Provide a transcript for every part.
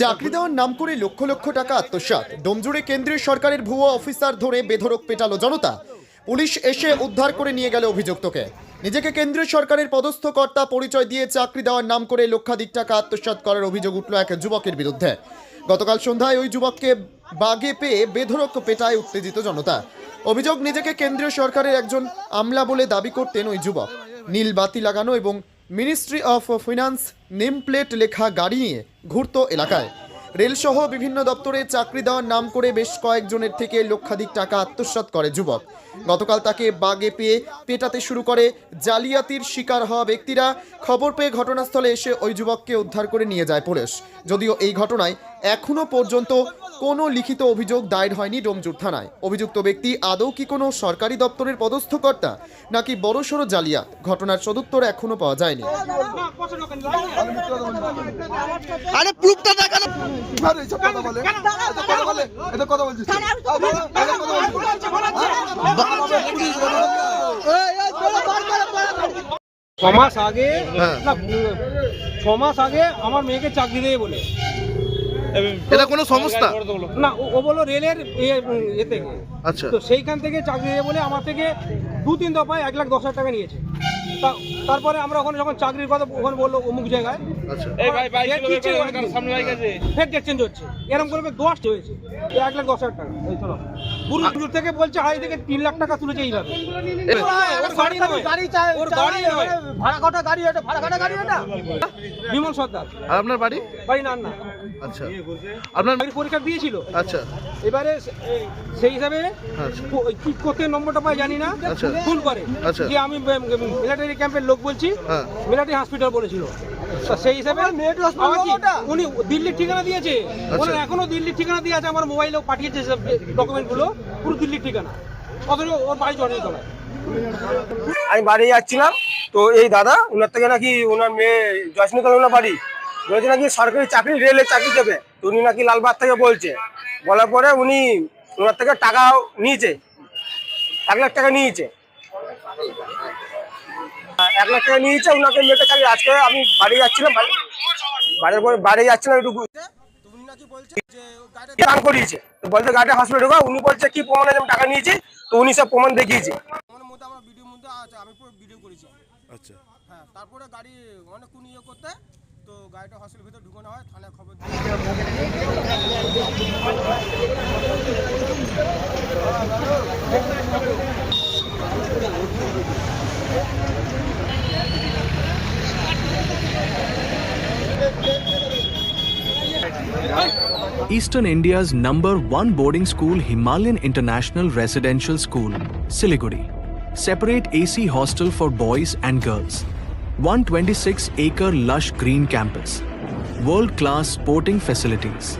চাকরি দেওয়ার নাম করে লক্ষ লক্ষ টাকা আত্মসাৎ। ডোমজুড়ে কেন্দ্রীয় সরকারের ভুয়ো অফিসার ধরে বেধরক পেটালো জনতা। পুলিশ এসে উদ্ধার করে নিয়ে গেল অভিযুক্তকে। নিজেকে কেন্দ্রীয় সরকারের পদস্থ কর্তা পরিচয় দিয়ে চাকরি দেওয়ার নাম করে লক্ষাধিক টাকা আত্মসাৎ করার অভিযোগ উঠল এক যুবকের বিরুদ্ধে। গতকাল সন্ধ্যায় ওই যুবককে বাগে পেয়ে বেধরক পেটায় উত্তেজিত জনতা। অভিযোগ, নিজেকে কেন্দ্রীয় সরকারের একজন আমলা বলে দাবি করতেন ওই যুবক। নীল বাতি লাগানো এবং ministry of finance name plate লেখা গাড়ি নিয়ে ঘুরত এলাকায়। রেলসহ বিভিন্ন দপ্তরে চাকরি দেওয়ার নাম করে বেশ কয়েকজনের থেকে লক্ষাধিক টাকা আত্মসাৎ করে যুবক। গতকাল তাকে বাগে পেয়ে পেটাতে শুরু করে জালিয়াতির শিকার হওয়া ব্যক্তিরা। খবর পেয়ে ঘটনাস্থলে এসে ওই যুবককে উদ্ধার করে নিয়ে যায় পুলিশ। যদিও এই ঘটনায় এখনও পর্যন্ত কোনো লিখিত অভিযোগ দায়ের হয়নি ডোমজুর থানায়। অভিযুক্ত ব্যক্তি আদৌ কি কোনো সরকারি দপ্তরের পদস্থ কর্তা নাকি বড়সড় জালিয়াত? ঘটনার সদুত্তর এখনও পাওয়া যায়নি। আরে প্রুফটা দেখানো। কীভাবে এইসব কথা বলে। এত কথা বলে। এত কথা বলছিস থানায় আমি তো আ, বলো, এত কথা বলছিস ছ মাস আগে না ছ মাস আগে আমার মেয়েকে চাকরি দেবে বলে। এটা কোনো সংস্থা? না ও- বলো বলল রেলের এ- এ আচ্ছা। তো সেইখান থেকে চাকরি দেবে বলে আমার থেকে দু তিন দফায় এক লাখ দশ হাজার টাকা নিয়েছে। তা- তারপরে আমরা ওখানে যখন চাকরির কথা ওখানে বলল অমুক জায়গায় ফের ডেট চেঞ্জ হচ্ছে। এরকম করে দশটি হয়েছে। এক লাখ দশ হাজার টাকা। এই চলো। পুরুষ থেকে বলছে হাই থেকে তিন লাখ টাকা তুলেছে এইভাবে। গাড়ি গাড়ি নয় ভাড়া কটা গাড়ি এটা ভাড়া কটা গাড়ি এটা বিমল সর্দার। আর আপনার বাড়ি? বাড়ি না না আচ্ছা। আপনার চাকরির পরীক্ষা দিয়েছিল। আচ্ছা। এবারে সেই হিসাবে আচ্ছা। কি করতে নম্বরটা পাই জানি না। আচ্ছা। ফোন করে। আচ্ছা। যে আমি মিলিটারি ক্যাম্পের লোক বলছি হ্যাঁ। মিলিটারি হসপিটাল বলেছিল। সেই হিসাবে উনি দিল্লির ঠিকানা দিয়েছে। আচ্ছা। এখনও দিল্লির ঠিকানা দিয়ে আছে আমার মোবাইলেও পাঠিয়েছে সব ডকুমেন্টগুলো। পুরো দিল্লির ঠিকানা আমি বাড়ি যাচ্ছিলাম, তো এই দাদা ওনার থেকে নাকি ওনার মেয়ে জয়সমিতা ওনার বাড়ি। বলেছে নাকি সরকারি চাকরি রেলের চাকরি দেবে। তো উনি নাকি লালবাগ থেকে বলছে। বলার পরে উনি ওনার থেকে টাকা নিয়েছে। এক লাখ টাকা নিয়েছে। এক লাখ টাকা নিয়েছে ওনাকে মেয়েটা চাকরি আজকে আমি বাড়ি যাচ্ছিলাম বাড়ির পরে বাড়ি যাচ্ছিলাম, একটু দান করিয়েছে? তো বলছে গাড়িটা হসপিটাল ঢোকা উনি বলছে কি প্রমাণ আমি টাকা নিয়েছি তো উনি সব প্রমাণ দেখিয়েছে। আমি পুরো ভিডিও করেছি। আচ্ছা। হ্যাঁ তারপরে গাড়ি অনেকক্ষণ ইয়ে করতে তো গাড়িটা হসপিটাল ভিতরে ঢুকানো হয় থানায় খবর Eastern India's number one boarding school, Himalayan International Residential School, Siliguri. Separate AC hostel for boys and girls. 126 acre lush green campus. World class sporting facilities.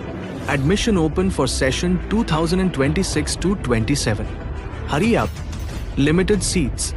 Admission open for session 2026-27. Hurry up. Limited seats.